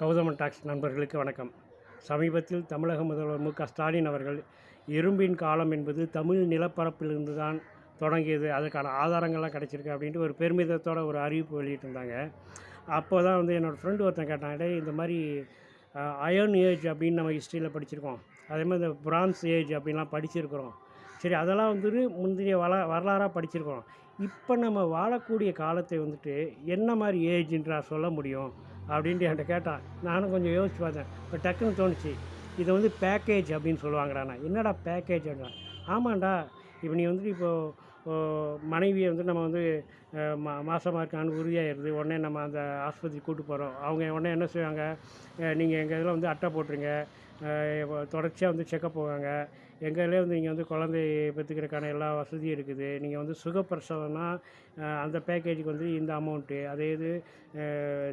Gowthaman tax நண்பர்களுக்கு வணக்கம். சமீபத்தில் தமிழக முதல்வர் மு க ஸ்டாலின் அவர்கள் இரும்பின் காலம் என்பது தமிழ் நிலப்பரப்பிலிருந்து தான் தொடங்கியது அதுக்கான ஆதாரங்கள்லாம் கிடச்சிருக்கு அப்படின்ட்டு ஒரு பெருமிதத்தோட ஒரு அறிவிப்பு வெளியிட்டிருந்தாங்க. அப்போ தான் வந்து என்னோடய ஃப்ரெண்டு ஒருத்தன் கேட்டாங்க இந்த மாதிரி அயர்ன் ஏஜ் அப்படின்னு நம்ம ஹிஸ்ட்ரியில் படிச்சிருக்கோம். அதே மாதிரி இந்த பிரான்ஸ் ஏஜ் அப்படின்லாம் படிச்சிருக்கிறோம். சரி அதெல்லாம் வந்துட்டு முந்தைய வள வரலாறாக படிச்சிருக்கிறோம். இப்போ நம்ம வாழக்கூடிய காலத்தை வந்துட்டு என்ன மாதிரி ஏஜ்ன்றா சொல்ல முடியும்? அப்படின்ட்டு என்கிட்ட கேட்டான். நானும் கொஞ்சம் யோசிச்சு பார்த்தேன். இப்போ டக்குன்னு தோணுச்சு இதை வந்து பேக்கேஜ் அப்படின்னு சொல்லுவாங்கடா நான் என்னடா பேக்கேஜ் அப்படின்னா? ஆமாண்டா இப்போ நீ வந்துட்டு இப்போது மனைவியை வந்து நம்ம வந்து மா மாதமாக இருக்கான்னு உறுதியாகிடுது உடனே நம்ம அந்த ஆஸ்பத்திரி கூட்டு போகிறோம் அவங்க உடனே என்ன செய்வாங்க? நீங்கள் எங்கள் இதில் வந்து அட்டை போட்டுருங்க. தொடர்ச்சியாக வந்து செக்கப் போவாங்க. எங்கள் வந்து இங்கே வந்து குழந்தை பெற்றுக்கிறதுக்கான எல்லா வசதியும் இருக்குது. நீங்கள் வந்து சுகப்பிரசவம்னா அந்த பேக்கேஜுக்கு வந்து இந்த அமௌண்ட்டு அதே இது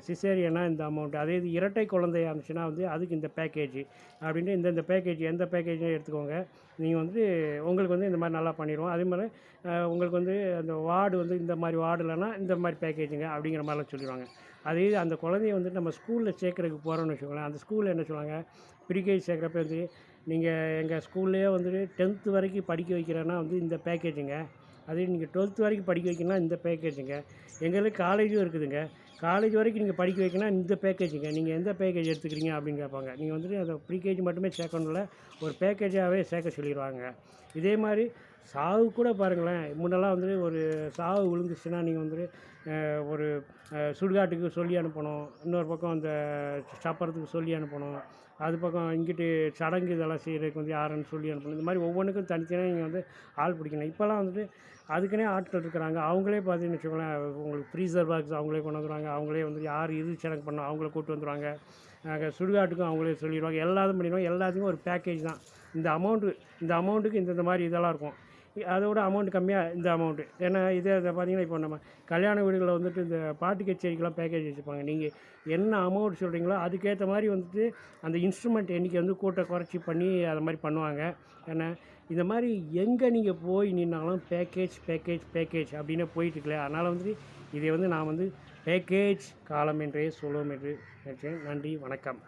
சிசேரியனா இந்த அமௌண்ட்டு அதே இது இரட்டை குழந்தையா இருந்துச்சுன்னா வந்து அதுக்கு இந்த பேக்கேஜ் அப்படின்ட்டு இந்த இந்த பேக்கேஜ் எந்த பேக்கேஜும் எடுத்துக்கோங்க. நீங்கள் வந்து உங்களுக்கு வந்து இந்த மாதிரி நல்லா பண்ணிடுவோம். அதே மாதிரி உங்களுக்கு வந்து அந்த வார்டு வந்து இந்த மாதிரி வார்டு இல்லைன்னா இந்த மாதிரி பேக்கேஜுங்க அப்படிங்கிற மாதிரிலாம் சொல்லிடுவாங்க. அதே அந்த குழந்தைய வந்து நம்ம ஸ்கூலில் சேர்க்குறதுக்கு போகிறோம்னு வச்சுக்கோங்களேன். அந்த ஸ்கூலில் என்ன சொல்லுவாங்க? ப்ரீகேஜி சேர்க்குறப்ப வந்து நீங்கள் எங்கள் ஸ்கூல்லேயே வந்துட்டு டென்த்து வரைக்கும் படிக்க வைக்கிறேன்னா வந்து இந்த பேக்கேஜுங்க அதே நீங்கள் டுவெல்த்து வரைக்கும் படிக்க வைக்கணும்னா இந்த பேக்கேஜுங்க எங்களுக்கு காலேஜும் இருக்குதுங்க. காலேஜ் வரைக்கும் நீங்கள் படிக்க வைக்கணும்னா இந்த பேக்கேஜுங்க நீங்கள் எந்த பேக்கேஜ் எடுத்துக்கிறீங்க அப்படின்னு கேட்பாங்க. நீங்கள் வந்துட்டு அந்த ப்ரீகேஜி மட்டுமே சேர்க்கணும்ல. ஒரு பேக்கேஜாகவே சேர்க்க சொல்லிடுவாங்க. இதே மாதிரி சாவு கூட பாருங்களேன். முன்னெல்லாம் வந்துட்டு ஒரு சாவு விழுந்துச்சுன்னா நீங்கள் வந்துட்டு ஒரு சுடுகாட்டுக்கு சொல்லி அனுப்பணும். இன்னொரு பக்கம் அந்த சாப்பிட்றதுக்கு சொல்லி அனுப்பணும். அது பக்கம் இங்கிட்டு சடங்கு இதெல்லாம் செய்கிறதுக்கு வந்து யாருன்னு சொல்லி அனுப்பணும். இந்த மாதிரி ஒவ்வொன்றுக்கும் தனித்தனியாக நீங்கள் வந்து ஆள் பிடிக்கணும் இப்போல்லாம் வந்துட்டு அதுக்குன்னே ஆட்கள் இருக்கிறாங்க. அவங்களே பார்த்தீங்கன்னு வச்சுக்கோங்களேன் உங்களுக்கு ஃப்ரீசர் பாக்ஸ் அவங்களே கொண்டு வந்துடுவாங்க அவங்களே வந்து யார் இது சடங்கு பண்ணணும் அவங்கள கூப்பிட்டு வந்துடுவாங்க நாங்கள் சுடுகாட்டுக்கும் அவங்களே சொல்லிடுவாங்க. எல்லாத்தையும் பண்ணிடுவாங்க. எல்லாத்துக்கும் ஒரு பேக்கேஜ் தான். இந்த அமௌண்ட்டு இந்த அமௌண்ட்டுக்கு இந்த மாதிரி இதெல்லாம் இருக்கும். அதோட அமௌண்ட் கம்மியாக இந்த அமௌண்ட்டு ஏன்னா இதே இதை பார்த்தீங்கன்னா இப்போ நம்ம கல்யாண வீடுகளில் வந்துட்டு இந்த பாட்டு கச்சேரிக்கெலாம் பேக்கேஜ் வச்சுருப்பாங்க நீங்கள் என்ன அமௌண்ட் சொல்கிறீங்களோ அதுக்கேற்ற மாதிரி வந்துட்டு அந்த இன்ஸ்ட்ருமெண்ட் எண்ணிக்கை வந்து கூட்ட குறைச்சி பண்ணி அதை மாதிரி பண்ணுவாங்க. ஏன்னா இந்த மாதிரி எங்கே நீங்கள் போய் நின்னாலும் பேக்கேஜ் பேக்கேஜ் பேக்கேஜ் அப்படின்னு போயிட்டுருக்கல அதனால் வந்துட்டு இதை வந்து நான் வந்து பேக்கேஜ் காலம் என்றே சொல்லுவோம் என்று நினைச்சேன். நன்றி வணக்கம்.